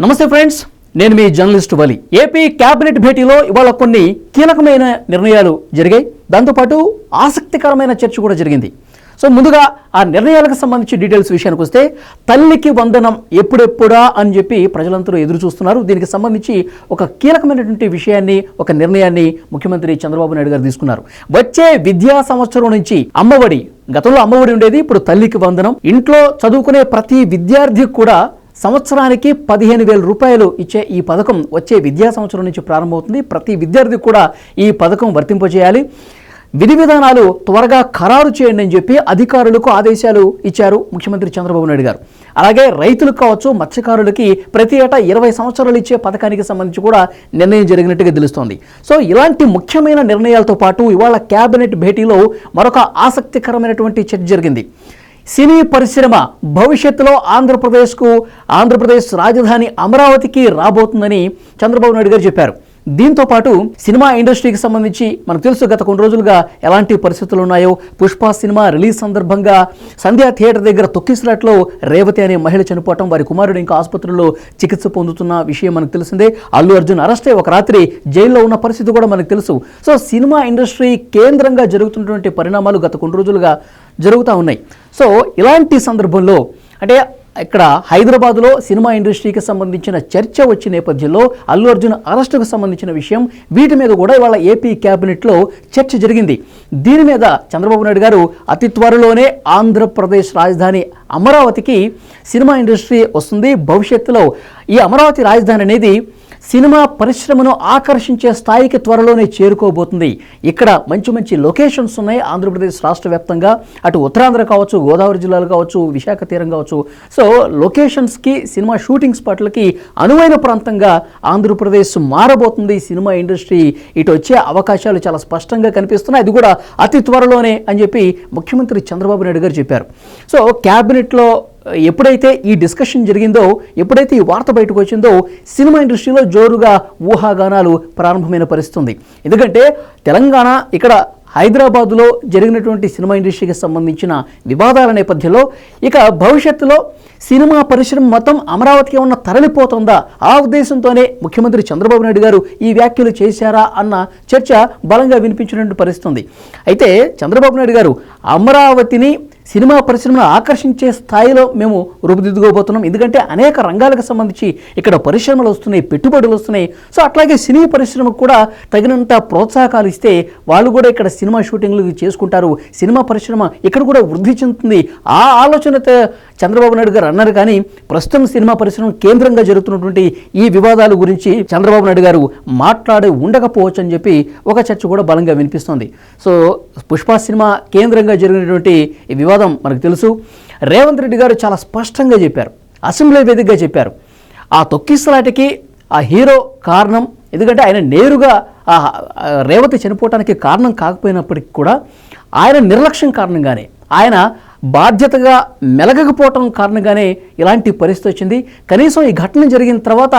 నమస్తే ఫ్రెండ్స్ నేను మీ జర్నలిస్ట్ వలి. ఏపీ కేబినెట్ భేటీలో ఇవాళ కొన్ని కీలకమైన నిర్ణయాలు జరిగాయి. దాంతోపాటు ఆసక్తికరమైన చర్చ కూడా జరిగింది. సో ముందుగా ఆ నిర్ణయాలకు సంబంధించి డీటెయిల్స్ విషయానికి వస్తే తల్లికి వందనం ఎప్పుడెప్పుడా అని చెప్పి ప్రజలందరూ ఎదురు చూస్తున్నారు. దీనికి సంబంధించి ఒక కీలకమైనటువంటి విషయాన్ని ఒక నిర్ణయాన్ని ముఖ్యమంత్రి చంద్రబాబు నాయుడు గారు తీసుకున్నారు. వచ్చే విద్యా సంవత్సరం నుంచి అమ్మఒడి గతంలో అమ్మఒడి ఉండేది ఇప్పుడు తల్లికి వందనం. ఇంట్లో చదువుకునే ప్రతి విద్యార్థికి కూడా సంవత్సరానికి పదిహేను వేల రూపాయలు ఇచ్చే ఈ పథకం వచ్చే విద్యా సంవత్సరం నుంచి ప్రారంభమవుతుంది. ప్రతి విద్యార్థి కూడా ఈ పథకం వర్తింపజేయాలి. విధి విధానాలు త్వరగా ఖరారు చేయండి అని చెప్పి అధికారులకు ఆదేశాలు ఇచ్చారు ముఖ్యమంత్రి చంద్రబాబు నాయుడు గారు. అలాగే రైతులకు కావచ్చు మత్స్యకారులకి ప్రతి ఏటా ఇరవై సంవత్సరాలు ఇచ్చే పథకానికి సంబంధించి కూడా నిర్ణయం జరిగినట్టుగా తెలుస్తోంది. సో ఇలాంటి ముఖ్యమైన నిర్ణయాలతో పాటు ఇవాళ కేబినెట్ భేటీలో మరొక ఆసక్తికరమైనటువంటి చర్చ జరిగింది. సినీ పరిశ్రమ భవిష్యత్తులో ఆంధ్రప్రదేశ్కు ఆంధ్రప్రదేశ్ రాజధాని అమరావతికి రాబోతుందని చంద్రబాబు నాయుడు గారు చెప్పారు. దీంతో పాటు సినిమా ఇండస్ట్రీకి సంబంధించి మనకు తెలుసు గత కొన్ని రోజులుగా ఎలాంటి పరిస్థితులు ఉన్నాయో. పుష్ప సినిమా రిలీజ్ సందర్భంగా సంధ్యా థియేటర్ దగ్గర తొక్కిసలాట్లో రేవతి అనే మహిళ చనిపోవటం వారి కుమారుడు ఇంకా ఆసుపత్రిలో చికిత్స పొందుతున్న విషయం మనకు తెలిసిందే. అల్లు అర్జున్ అరెస్ట్ అయ్యి ఒక రాత్రి జైల్లో ఉన్న పరిస్థితి కూడా మనకు తెలుసు. సో సినిమా ఇండస్ట్రీ కేంద్రంగా జరుగుతున్నటువంటి పరిణామాలు గత కొన్ని రోజులుగా జరుగుతూ ఉన్నాయి. సో ఇలాంటి సందర్భంలో అంటే ఇక్కడ హైదరాబాద్లో సినిమా ఇండస్ట్రీకి సంబంధించిన చర్చ వచ్చిన నేపథ్యంలో అల్లు అర్జున్ అరెస్టుకు సంబంధించిన విషయం వీటి మీద కూడా ఇవాళ ఏపీ క్యాబినెట్లో చర్చ జరిగింది. దీని మీద చంద్రబాబు నాయుడు గారు అతి త్వరలోనే ఆంధ్రప్రదేశ్ రాజధాని అమరావతికి సినిమా ఇండస్ట్రీ వస్తుంది. భవిష్యత్తులో ఈ అమరావతి రాజధాని అనేది సినిమా పరిశ్రమను ఆకర్షించే స్థాయికి త్వరలోనే చేరుకోబోతుంది. ఇక్కడ మంచి మంచి లొకేషన్స్ ఉన్నాయి. ఆంధ్రప్రదేశ్ రాష్ట్ర వ్యాప్తంగా అటు ఉత్తరాంధ్ర కావచ్చు గోదావరి జిల్లాలు కావచ్చు విశాఖ తీరం కావచ్చు. సో లొకేషన్స్కి సినిమా షూటింగ్ స్పాట్లకి అనువైన ప్రాంతంగా ఆంధ్రప్రదేశ్ మారబోతుంది సినిమా ఇండస్ట్రీ. ఇటు వచ్చే అవకాశాలు చాలా స్పష్టంగా కనిపిస్తున్నాయి. అది కూడా అతి త్వరలోనే అని చెప్పి ముఖ్యమంత్రి చంద్రబాబు నాయుడు గారు చెప్పారు. సో క్యాబినెట్లో ఎప్పుడైతే ఈ డిస్కషన్ జరిగిందో ఎప్పుడైతే ఈ వార్త బయటకు వచ్చిందో సినిమా ఇండస్ట్రీలో జోరుగా ఊహాగానాలు ప్రారంభమైన పరిస్థితుంది. ఎందుకంటే తెలంగాణ ఇక్కడ హైదరాబాదులో జరిగినటువంటి సినిమా ఇండస్ట్రీకి సంబంధించిన వివాదాల నేపథ్యంలో ఇక భవిష్యత్తులో సినిమా పరిశ్రమ మొత్తం అమరావతికి ఉన్న తరలిపోతుందా? ఆ ఉద్దేశంతోనే ముఖ్యమంత్రి చంద్రబాబు నాయుడు గారు ఈ వ్యాఖ్యలు చేశారా అన్న చర్చ బలంగా వినిపించినటువంటి పరిస్థితుంది. అయితే చంద్రబాబు నాయుడు గారు అమరావతిని సినిమా పరిశ్రమను ఆకర్షించే స్థాయిలో మేము రూపుదిద్దుకోబోతున్నాం. ఎందుకంటే అనేక రంగాలకు సంబంధించి ఇక్కడ పరిశ్రమలు వస్తున్నాయి పెట్టుబడులు వస్తున్నాయి. సో అట్లాగే సినీ పరిశ్రమకు కూడా తగినంత ప్రోత్సాహకాలు ఇస్తే వాళ్ళు కూడా ఇక్కడ సినిమా షూటింగ్లు చేసుకుంటారు. సినిమా పరిశ్రమ ఇక్కడ కూడా వృద్ధి చెందుతుంది. ఆ ఆలోచనతో చంద్రబాబు నాయుడు గారు అన్నారు కానీ ప్రస్తుతం సినిమా పరిశ్రమ కేంద్రంగా జరుగుతున్నటువంటి ఈ వివాదాల గురించి చంద్రబాబు నాయుడు గారు మాట్లాడి ఉండకపోవచ్చు అని చెప్పి ఒక చర్చ కూడా బలంగా వినిపిస్తోంది. సో పుష్ప సినిమా కేంద్రంగా జరిగినటువంటి ఈ వివాదం మనకు తెలుసు. రేవంత్ రెడ్డి గారు చాలా స్పష్టంగా చెప్పారు. అసెంబ్లీ వేదికగా చెప్పారు. ఆ తొక్కిసలాటకి ఆ హీరో కారణం ఎందుకంటే ఆయన నేరుగా ఆ ఆ రేవతి చనిపోవటానికి కారణం కాకపోయినప్పటికీ కూడా ఆయన నిర్లక్ష్యం కారణంగానే ఆయన బాధ్యతగా మెలగకపోవటం కారణంగానే ఇలాంటి పరిస్థితి వచ్చింది. కనీసం ఈ ఘటన జరిగిన తర్వాత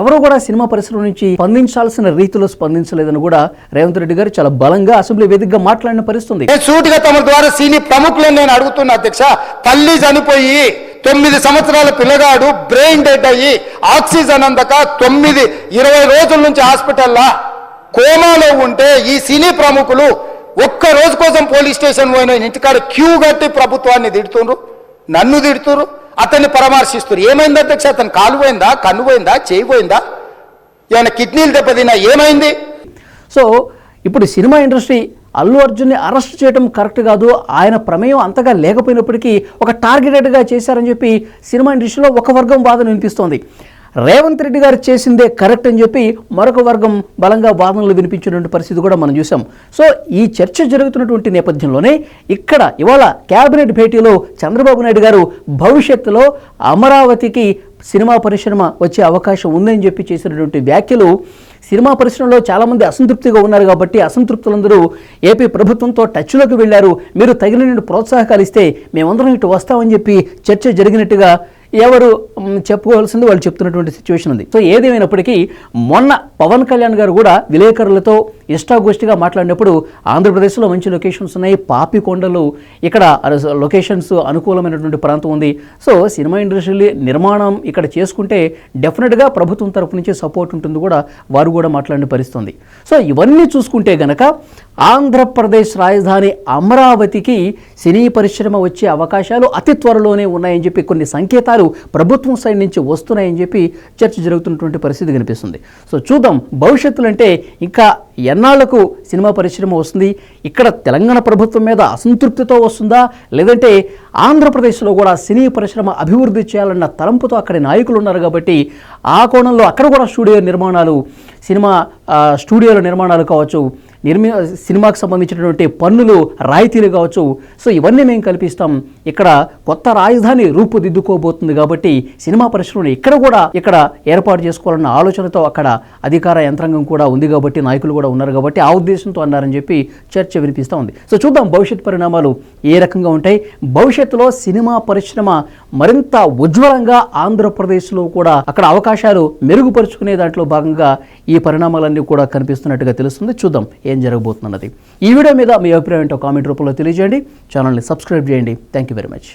ఎవరూ కూడా సినిమా పరిశ్రమ నుంచి స్పందించాల్సిన రీతిలో స్పందించలేదని కూడా రేవంత్ రెడ్డి గారు చాలా బలంగా అసెంబ్లీ వేదికగా మాట్లాడిన పరిస్థితుంది. సూటిగా తమ ద్వారా సీని ప్రముఖులను నేను అడుగుతున్నా అధ్యక్ష తల్లి చనిపోయి తొమ్మిది సంవత్సరాల పిల్లగాడు బ్రెయిన్ డెడ్ అయ్యి ఆక్సిజన్ అందక తొమ్మిది ఇరవై రోజుల నుంచి హాస్పిటల్లా కోమాలో ఉంటే ఈ సినీ ప్రముఖులు ఒక్క రోజు కోసం పోలీస్ స్టేషన్ పోయిన ఇంటికాడ క్యూ కట్టి ప్రభుత్వాన్ని తిడుతుండ్రు నన్ను తిడుతురు అతన్ని పరామర్శిస్తున్నారు ఏమైంది అధ్యక్ష? అతను కాలు పోయిందా కన్ను పోయిందా చేయి పోయిందా? ఏమైనా కిడ్నీలు దెబ్బతిన్నా ఏమైంది? సో ఇప్పుడు సినిమా ఇండస్ట్రీ అల్లు అర్జున్ని అరెస్ట్ చేయడం కరెక్ట్ కాదు. ఆయన ప్రమేయం అంతగా లేకపోయినప్పటికీ ఒక టార్గెటెడ్గా చేశారని చెప్పి సినిమా ఇండస్ట్రీలో ఒక వర్గం వాదన వినిపిస్తోంది. రేవంత్ రెడ్డి గారు చేసిందే కరెక్ట్ అని చెప్పి మరొక వర్గం బలంగా వాదనలు వినిపించినటువంటి పరిస్థితి కూడా మనం చూసాం సో ఈ చర్చ జరుగుతున్నటువంటి నేపథ్యంలోనే ఇక్కడ ఇవాళ కేబినెట్ భేటీలో చంద్రబాబు నాయుడు గారు భవిష్యత్తులో అమరావతికి సినిమా పరిశ్రమ వచ్చే అవకాశం ఉందని చెప్పి చేసినటువంటి వ్యాఖ్యలు సినిమా పరిశ్రమలో చాలామంది అసంతృప్తిగా ఉన్నారు కాబట్టి అసంతృప్తులందరూ ఏపీ ప్రభుత్వంతో టచ్లోకి వెళ్ళారు. మీరు తగిన ప్రోత్సాహకాలు ఇస్తే మేమందరం ఇటు వస్తామని చెప్పి చర్చ జరిగినట్టుగా ఎవరు చెప్పుకోవాల్సింది వాళ్ళు చెప్తున్నటువంటి సిచ్యువేషన్ ఉంది. సో ఏదేమైనప్పటికీ మొన్న పవన్ కళ్యాణ్ గారు కూడా విలేకరులతో ఇష్టాగోష్ఠిగా మాట్లాడినప్పుడు ఆంధ్రప్రదేశ్లో మంచి లొకేషన్స్ ఉన్నాయి పాపికొండలు ఇక్కడ లొకేషన్స్ అనుకూలమైనటువంటి ప్రాంతం ఉంది. సో సినిమా ఇండస్ట్రీ నిర్మాణం ఇక్కడ చేసుకుంటే డెఫినెట్గా ప్రభుత్వం తరపు నుంచి సపోర్ట్ ఉంటుంది కూడా వారు కూడా మాట్లాడిన పరిస్థితుంది సో ఇవన్నీ చూసుకుంటే గనక ఆంధ్రప్రదేశ్ రాజధాని అమరావతికి సినీ పరిశ్రమ వచ్చే అవకాశాలు అతి త్వరలోనే ఉన్నాయని చెప్పి కొన్ని సంకేతాలు ప్రభుత్వం సైడ్ నుంచి వస్తున్నాయని చెప్పి చర్చ జరుగుతున్నటువంటి పరిస్థితి కనిపిస్తుంది. సో చూద్దాం భవిష్యత్తులో అంటే ఇంకా ఎన్నాళ్ళకు సినిమా పరిశ్రమ వస్తుంది? ఇక్కడ తెలంగాణ ప్రభుత్వం మీద అసంతృప్తితో వస్తుందా? లేదంటే ఆంధ్రప్రదేశ్లో కూడా సినీ పరిశ్రమ అభివృద్ధి చేయాలన్న తలంపుతో అక్కడి నాయకులు ఉన్నారు కాబట్టి ఆ కోణంలో అక్కడ కూడా స్టూడియో నిర్మాణాలు సినిమా స్టూడియోల నిర్మాణాలు కావచ్చు నిర్మి సినిమాకు సంబంధించినటువంటి పన్నులు రాయితీలు కావచ్చు. సో ఇవన్నీ మేము కల్పిస్తాం. ఇక్కడ కొత్త రాజధాని రూపుదిద్దుకోబోతుంది కాబట్టి సినిమా పరిశ్రమను ఇక్కడ కూడా ఇక్కడ ఏర్పాటు చేసుకోవాలన్న ఆలోచనతో అక్కడ అధికార యంత్రాంగం కూడా ఉంది కాబట్టి నాయకులు కూడా ఉన్నారు కాబట్టి ఆ ఉద్దేశంతో అన్నారని చెప్పి చర్చ వినిపిస్తూ ఉంది. సో చూద్దాం భవిష్యత్ పరిణామాలు ఏ రకంగా ఉంటాయి. భవిష్యత్తులో సినిమా పరిశ్రమ మరింత ఉజ్వలంగా ఆంధ్రప్రదేశ్లో కూడా అక్కడ అవకాశం అవకాశాలు మెరుగుపరుచుకునే దాంట్లో భాగంగా ఈ పరిణామాలన్నీ కూడా కనిపిస్తున్నట్టుగా తెలుస్తుంది. చూద్దాం ఏం జరగబోతున్నది. ఈ వీడియో మీద మీ అభిప్రాయం ఏంటో కామెంట్ రూపంలో తెలియజేయండి. ఛానల్ని సబ్స్క్రైబ్ చేయండి. Thank you very much